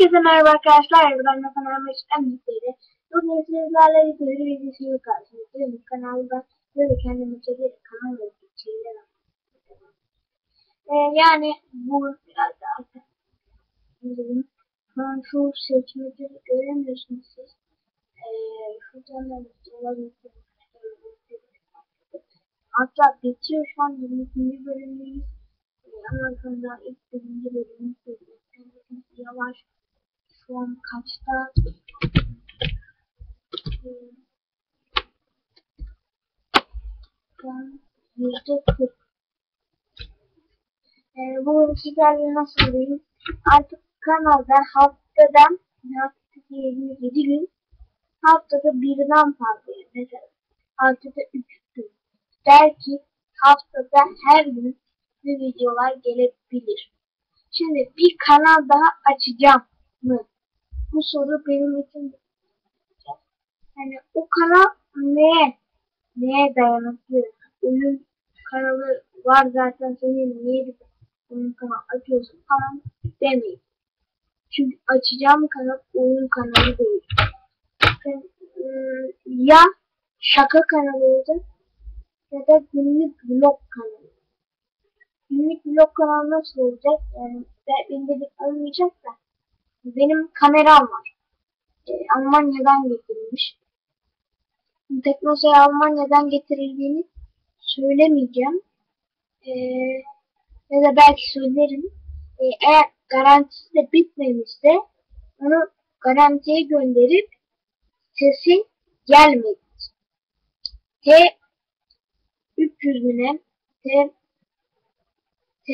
Herkese merhaba arkadaşlar. Ben Hakan Ahmet Emlikleri. Bugün sizlerle bir videosuyla karşınızdayım. Kanalda böyle kendime çekerek kanal yapıp şeyler ee, Yani bu biraz da artık şu seçmeleri göremiyorsunuz siz. Ee, şuradan da olabilir. Hatta bitiyor şu an 22. bölümdeyiz. Ee, ama ilk birinci bölümü yavaş an kaçta? An yüzde kırk. Ee, bugün nasıl diyeyim artık kanalda haftada haftada 27 gün. Haftada birden fazla mesela haftada 3 gün. Belki haftada her gün bir videolar gelebilir. Şimdi bir kanal daha açacağım. mı? Bu soru benim için yani o kanal neye neye dayanıklı? Oyun kanalı var zaten senin niye bir oyun kanal açıyorsun falan demeyin. Çünkü açacağım kanal oyun kanalı değil. Iı, ya şaka kanalı olacak ya da günlük vlog kanalı günlük vlog kanalı nasıl olacak? Yani benim dedik olmayacak da benim kameram var. E, Almanya'dan getirilmiş. Teknosa'ya Almanya'dan getirildiğini söylemeyeceğim. E, ya da belki söylerim. E, eğer garantisi de bitmemişse onu garantiye gönderip sesi gelmedi. T 300 bine T T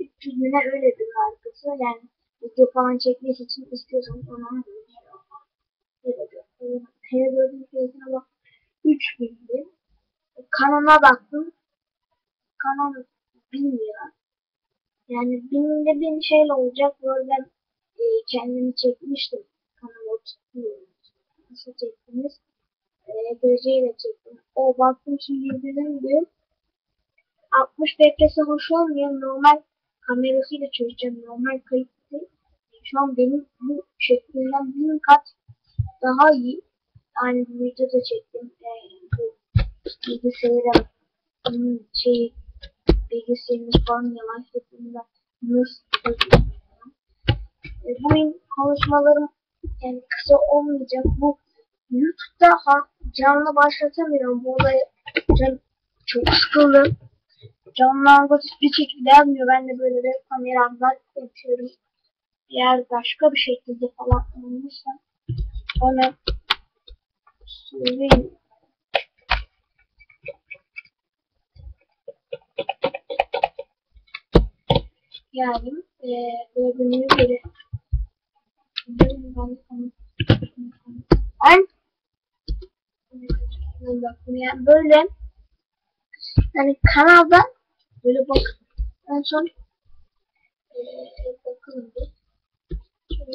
300 lira öyle bir markası. Yani video falan çekmek için istiyorsanız ona T4'ün fiyatına bak 3000 bin. Kanona baktım. Kanon 1000 lira. Yani binde bin şeyle olacak. Böyle e, kendimi çekmiştim. Kanala tutuyorum. Nasıl çektiniz? E, dereceyle çektim. O baktım şimdi izledim diyor. 60 FPS hoş olmuyor. Normal kamerasıyla çözeceğim. Normal kayıt Şu an benim bu şeklinden bin kat daha iyi. Aynı bu videoda çektim. Ee, bu bilgisayara şey bilgisayarımız falan yavaşladığında nasıl e, bu konuşmalarım yani kısa olmayacak. Bu YouTube'da ha, canlı başlatamıyorum. Bu olayı can, çok sıkıldım canlı bir şekilde yazmıyor. Ben de böyle bir kameramdan yapıyorum. Eğer başka bir şekilde falan olmuşsa bana söyleyin. Yani e, gördüğünüz gibi ben yani böyle yani kanalda Böyle bak. En son ee, bakalım bir. Ben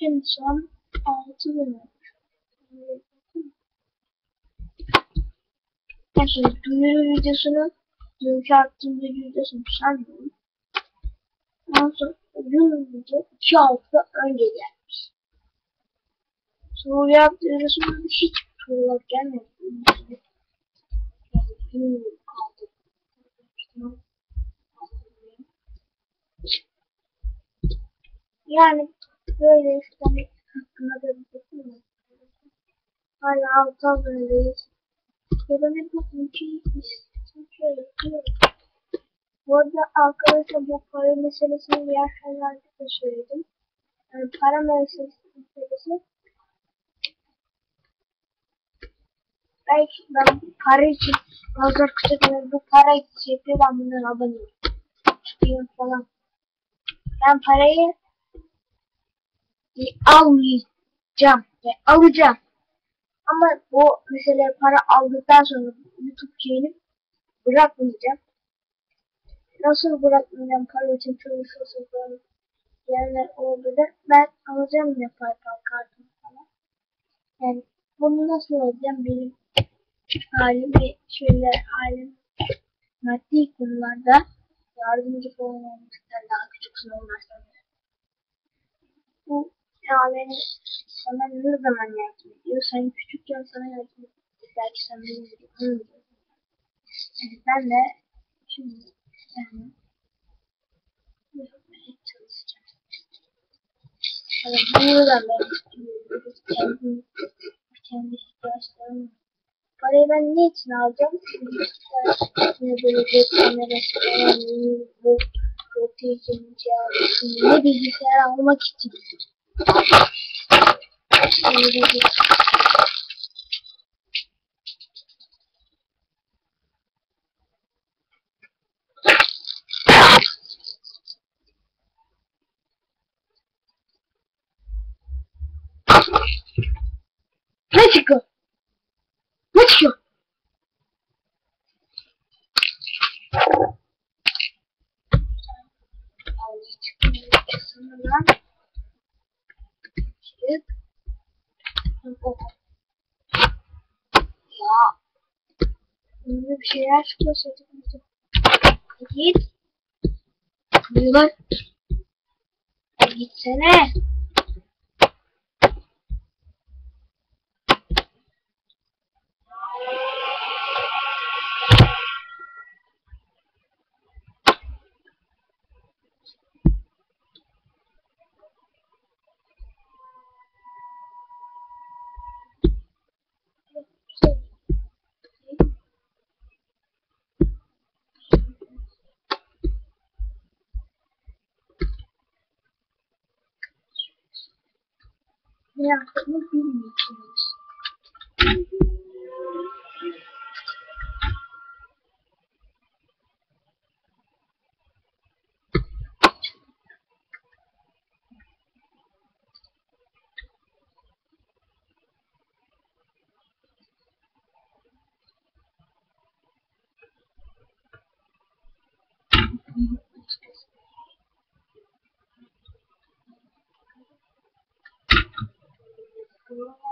en son 6 bölüm en son duyuru videosunu dünkü attığımda yüzdesini sanmıyorum. Ondan sonra dün iki hafta önce gelmiş. Soru yaptığımda hiç sorular gelmedi. Yani böyle işte hakkında da bir bakıyorum. Hala altı aboneliyiz. Ya da ne bakayım ki bu arada arkadaşlar bu para meselesini diğer şeylerde de söyledim. Yani para meselesi belki ben para için bazılar kısa bu para için yapıyor ben bundan aboneyim. Çıkıyorum falan. Ben parayı almayacağım. Yani alacağım. Ama bu mesela para aldıktan sonra YouTube şeyini bırakmayacağım. Nasıl bırakmayacağım para için çalışıyorsa falan diyenler olabilir. Ben alacağım yine PayPal kartımı falan. Yani bunu nasıl alacağım benim halim bir şöyle halim maddi konularda yardımcı falan olmaktan daha küçük sınavlarsa bu yani sana ne zaman yardım ediyor? Sen küçükken sana yardım ediyor. Belki sen bilmiyorsun. Yani ben de şimdi yani yapmaya çalışacağım. Yani bunu da ben kendi ihtiyaçlarım Parayı ben ne için alacağım? Yine böyle falan, bu rotation ne bilgisayar almak için. Çıkıyor? Ne çıkıyor? Ya. Böyle bir şeyler çıkıyor. Git. Bunlar. Gitsene. Ne yaptığını bilmiyorsunuz. Ne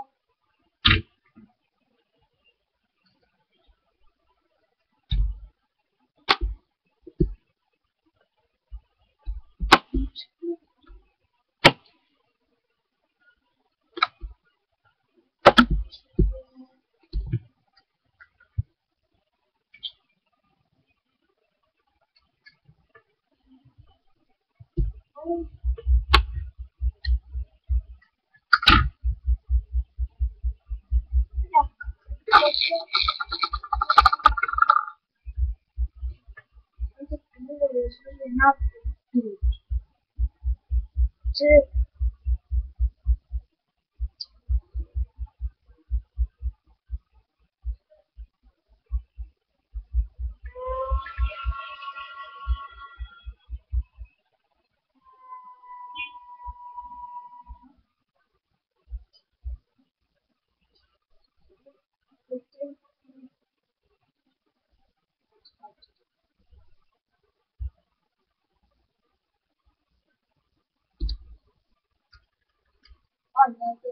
Anladım.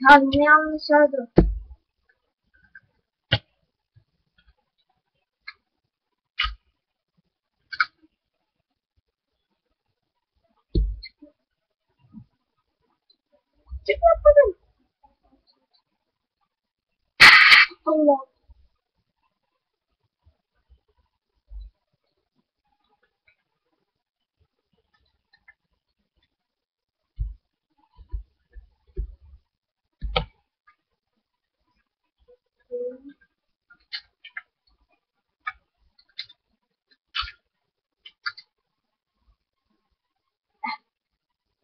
Ya ne yanlış oldu? Çıkmadım. Hello.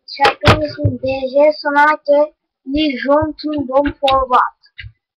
Chapéus um beijo sonora que lhe junte um bom.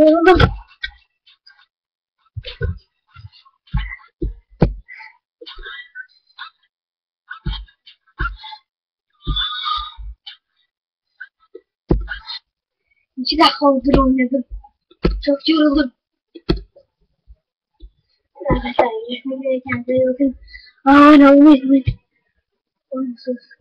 Yoruldum. İki dakika oldu oynadım. Çok yoruldum. Arkadaşlar üzere kendinize bakın. Aa ne olmuş? Oyunsuz.